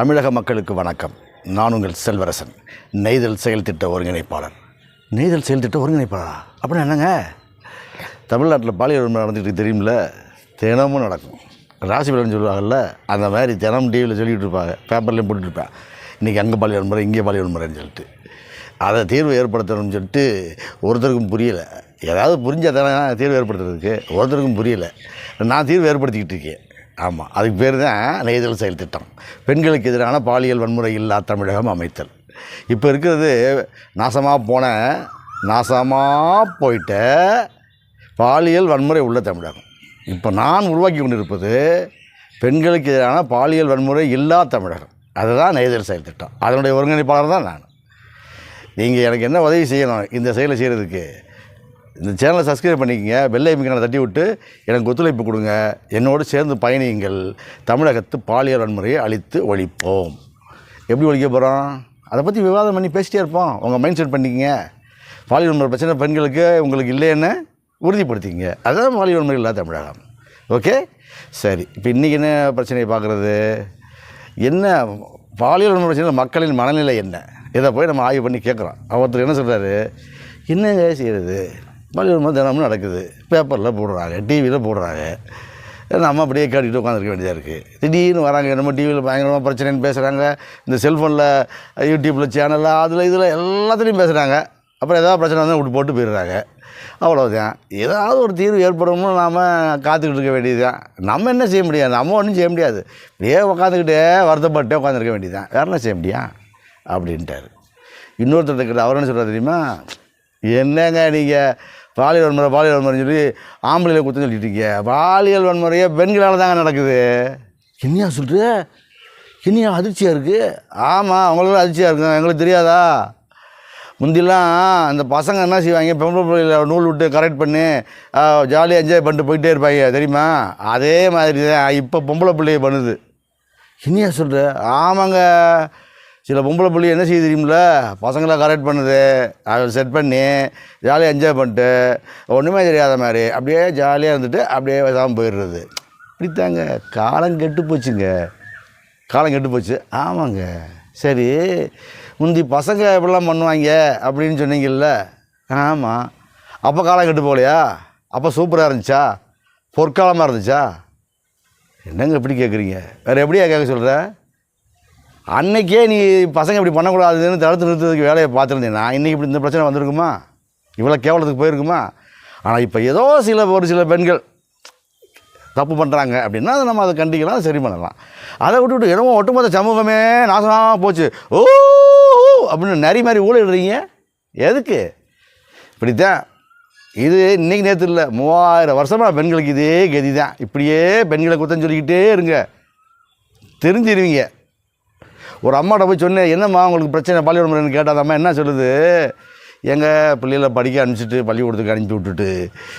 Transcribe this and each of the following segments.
தமிழக மக்களுக்கு வணக்கம். நான் உங்கள் செல்வரசன். நெய்தல் செயல்திட்ட ஒருங்கிணைப்பாளர். நெய்தல் செயல்திட்ட ஒருங்கிணைப்பாளரா? அப்படின்னா என்னங்க? தமிழ்நாட்டில் பாலியல் வன்முறை நடந்துட்டு தெரியுமில்ல? தினமும் நடக்கும். ராசி பலன் சொல்லுவாங்கல்ல அந்த மாதிரி தினமும் டிவியில் சொல்லிகிட்டு இருப்பாங்க. பேப்பர்லேயும் போட்டுட்ருப்பேன் இன்றைக்கி அங்கே பாலியல் வன்முறை இங்கே பாலியல் வன்முறைன்னு சொல்லிட்டு. அதை தீர்வு ஏற்படுத்தணும்னு சொல்லிட்டு ஒருத்தருக்கும் புரியலை. ஏதாவது புரிஞ்சால் தானே தீர்வு ஏற்படுத்துறதுக்கு. ஒருத்தருக்கும் புரியலை. நான் தீர்வு ஏற்படுத்திக்கிட்டு இருக்கேன். ஆமாம் அதுக்கு பேர் தான் நெய்தல் செயல் திட்டம். பெண்களுக்கு எதிரான பாலியல் வன்முறை இல்லா தமிழகம் அமைத்தல். இப்போ இருக்கிறது நாசமாக போன நாசமாக போயிட்ட பாலியல் வன்முறை உள்ள தமிழகம். இப்போ நான் உருவாக்கி கொண்டிருப்பது பெண்களுக்கு எதிரான பாலியல் வன்முறை இல்லா தமிழகம். அதுதான் நெய்தல் செயல் திட்டம். அதனுடைய ஒருங்கிணைப்பாளர் தான் நான். நீங்கள் எனக்கு என்ன உதவி செய்யணும் இந்த செயலை செய்கிறதுக்கு இந்த சேனலை சப்ஸ்கிரைப் பண்ணிக்கங்க வெள்ளை ஐமிக்கான தட்டி விட்டு எனக்கு ஒத்துழைப்பு கொடுங்க. என்னோடு சேர்ந்து பயணியுங்கள். தமிழகத்து பாலியல் வன்முறையை அழித்து ஒழிப்போம். எப்படி ஒழிக்க போகிறோம் அதை பற்றி விவாதம் பண்ணி பேசிட்டே இருப்போம். உங்கள் மைண்ட் செட் பண்ணிக்கங்க. பாலியல் வன்முறை பிரச்சனை பெண்களுக்கு உங்களுக்கு இல்லைன்னு உறுதிப்படுத்திக்கங்க. அதுதான் பாலியல் வன்முறை இல்லாத தமிழகம். ஓகே சரி. இப்போ இன்றைக்கி என்ன பிரச்சனையை பார்க்குறது? என்ன பாலியல் வன்முறை பிரச்சனை மக்களின் மனநிலை என்ன? இதை போய் நம்ம ஆய்வு பண்ணி கேட்குறோம். ஒருத்தர் என்ன சொல்கிறாரு என்னங்க செய்கிறது பள்ளிக்கூடமாக தினமும் நடக்குது. பேப்பரில் போடுறாங்க டிவியில் போடுறாங்க. நம்ம அப்படியே கேட்டுக்கிட்டு உட்காந்துருக்க வேண்டியதாக இருக்குது திடீர்னு வராங்க நம்ம டிவியில் பயங்கரமாக பிரச்சனைன்னு பேசுகிறாங்க இந்த செல்ஃபோனில் யூடியூப்பில் சேனலில் அதில் இதில் எல்லாத்துலேயும் பேசுகிறாங்க அப்புறம் ஏதாவது பிரச்சனை வந்து விட்டு போட்டு போயிடுறாங்க. அவ்வளோதான் ஏதாவது ஒரு தீர்வு ஏற்படும்னு நாம் காத்துக்கிட்டு இருக்க வேண்டியது தான் நம்ம என்ன செய்ய முடியாது? நம்ம ஒன்றும் செய்ய முடியாது. இப்படியே உட்காந்துக்கிட்டே வருத்தப்பட்டே உட்காந்துருக்க வேண்டியது தான் வேறு என்ன செய்ய முடியும்? அப்படின்ட்டார். இன்னொருத்தர் கிட்ட அவர் என்ன சொல்கிறார் தெரியுமா? என்னங்க நீங்கள் பாலியல் வன்முறை பாலியல் வன்முறைன்னு சொல்லி ஆம்பளையில் குத்தம் சொல்லிட்டு இருக்கீங்க பாலியல் வன்முறையே பெண்களால் தாங்க நடக்குது. என்னையா சொல்கிற என்னையா அதிர்ச்சியாக இருக்குது ஆமாம் அவங்களுக்கு அதிர்ச்சியாக இருக்கும் எங்களுக்கு தெரியாதா? முந்திலாம் அந்த பசங்க என்ன செய்வாங்க? பொம்பளை பிள்ளைகளை நூல் விட்டு கரெக்ட் பண்ணி ஜாலியாக என்ஜாய் பண்ணிட்டு போயிட்டே இருப்பாங்க தெரியுமா? அதே மாதிரி தான் இப்போ பொம்பளை பிள்ளைய பண்ணுது. என்னையா சொல்கிற ஆமாங்க. சில பொம்பளை பிள்ளை என்ன செய்ய தெரியுமில்ல? பசங்களை கரெக்ட் பண்ணுது. அதை செட் பண்ணி ஜாலியாக என்ஜாய் பண்ணிட்டு ஒன்றுமே தெரியாத மாதிரி அப்படியே ஜாலியாக இருந்துட்டு அப்படியே விசாமல் போயிடுறது. இப்படித்தாங்க. காலம் கெட்டு போச்சுங்க. காலம் கெட்டு போச்சு. ஆமாங்க. சரி. முந்தி பசங்க எப்படிலாம் பண்ணுவாங்க அப்படின்னு சொன்னீங்கல்ல? ஆமாம் அப்போ காலம் கெட்டு போகலையா? அப்போ சூப்பராக இருந்துச்சா? பொற்காலமாக இருந்துச்சா? என்னங்க எப்படி கேட்குறீங்க வேறு எப்படியா கேட்க சொல்கிற அன்னைக்கே நீ பசங்க இப்படி பண்ணக்கூடாதுன்னு தடுத்து நிறுத்துறதுக்கு வேலையை பார்த்துருந்தீங்கன்னா இன்றைக்கி இப்படி இந்த பிரச்சனை வந்திருக்குமா? இவ்வளோ கேவலத்துக்கு போயிருக்குமா? ஆனால் இப்போ ஏதோ சில ஒரு சில பெண்கள் தப்பு பண்ணுறாங்க அப்படின்னா அதை நம்ம அதை கண்டிக்கலாம் சரி பண்ணலாம். அதை விட்டுவிட்டு என்னமோ ஒட்டுமொத்த சமூகமே நாசமாக போச்சு. ஓ அப்படின்னு நிறைய மாதிரி ஊழிடுறீங்க எதுக்கு? இப்படித்தான். இது இன்றைக்கி நேற்று இல்லை மூவாயிரம் வருஷமாக பெண்களுக்கு இதே கதி தான் இப்படியே பெண்களை குத்தம் சொல்லிக்கிட்டே இருங்க. தெரிஞ்சிருவீங்க. ஒரு அம்மாட்ட போய் சொன்னேன் என்னம்மா உங்களுக்கு பிரச்சனை பள்ளிக்கூடம் கேட்டால் அம்மா என்ன சொல்லுது? எங்கள் பிள்ளைகளை படிக்க அனுப்பிச்சிட்டு பள்ளிக்கூடத்துக்கு அனுப்பி விட்டுட்டு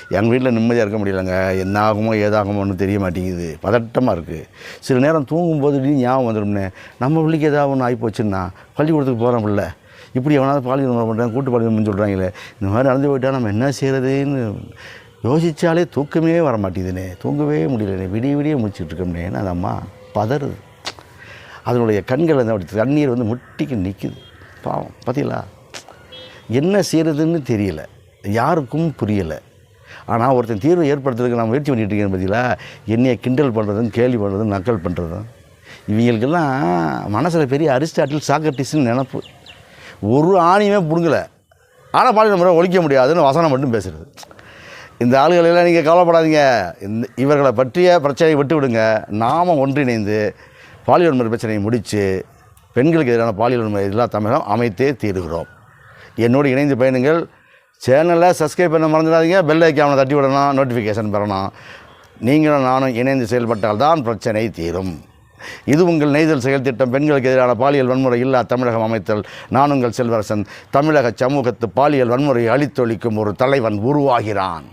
எங்கள் வீட்டில் நிம்மதியாக இருக்க முடியலங்க. என்ன ஆகுமோ ஏதாகுமோன்னு தெரிய மாட்டேங்குது. பதட்டமாக இருக்குது சில நேரம் தூங்கும்போது ஞாபகம் வந்துடும்னே நம்ம பிள்ளைக்கு ஏதாவது ஒன்று ஆகி போச்சுன்னா பள்ளிக்கூடத்துக்கு போகிறோம் பிள்ளை. இப்படி எவனாவது பாலியல் முறை பண்ணுறேன் கூட்டு பாலியல் சொல்கிறாங்களே இந்த மாதிரி நடந்து போயிட்டால் நம்ம என்ன செய்கிறதுன்னு யோசித்தாலே தூக்கமே வர மாட்டேங்குதுனே. தூங்கவே முடியலனே. விடிய விடிய முடிச்சுட்டு இருக்கோம்னே. அது அம்மா? பதறுது. அதனுடைய கண்கள் வந்து அப்படி தண்ணீர் வந்து முட்டிக்கு நிற்குது பாவம் பார்த்தீங்களா என்ன செய்கிறதுன்னு தெரியல. யாருக்கும் புரியலை. ஆனால் ஒருத்தன் தீர்வு ஏற்படுத்துறதுக்கு நான் முயற்சி பண்ணிட்டு இருக்கேன் பார்த்தீங்களா என்னைய கிண்டல் பண்ணுறதும் கேள்வி பண்ணுறதும் நக்கல் பண்ணுறதும் இவங்களுக்கெல்லாம் மனசில் பெரிய அரிஸ்டாட்டில் சாக்ரட்டிஸ்னு நினப்பு. ஒரு ஆணியுமே பிடுங்கலை. ஆனால் பாலியல் முறை ஒழிக்க முடியாதுன்னு வசனம் மட்டும் பேசுகிறது இந்த ஆளுகளெல்லாம் நீங்கள் கவலைப்படாதீங்க. இந்த இவர்களை பற்றிய பிரச்சனையை விட்டு விடுங்க நாம் ஒன்றிணைந்து பாலியல் வன்முறை பிரச்சனையை முடித்து பெண்களுக்கு எதிரான பாலியல் வன்முறை எல்லா தமிழகம் அமைத்தே தீருகிறோம். என்னோடு இணைந்து பயணுங்கள் சேனலை சப்ஸ்கிரைப் பண்ண மறந்துடாதீங்க பெல் ஐக்கானை தட்டி விடணும் நோட்டிஃபிகேஷன் பெறணும் நீங்களும் நானும் இணைந்து செயல்பட்டால் தான் பிரச்சனை தீரும். இது உங்கள் நெய்தல் செயல் திட்டம். பெண்களுக்கு எதிரான பாலியல் வன்முறை இல்லா தமிழகம் அமைத்தல். நான் உங்கள் செல்வரசன். தமிழக சமூகத்து பாலியல் வன்முறையை அழித்தொழிக்கும் ஒரு தலைவன் உருவாகிறான்.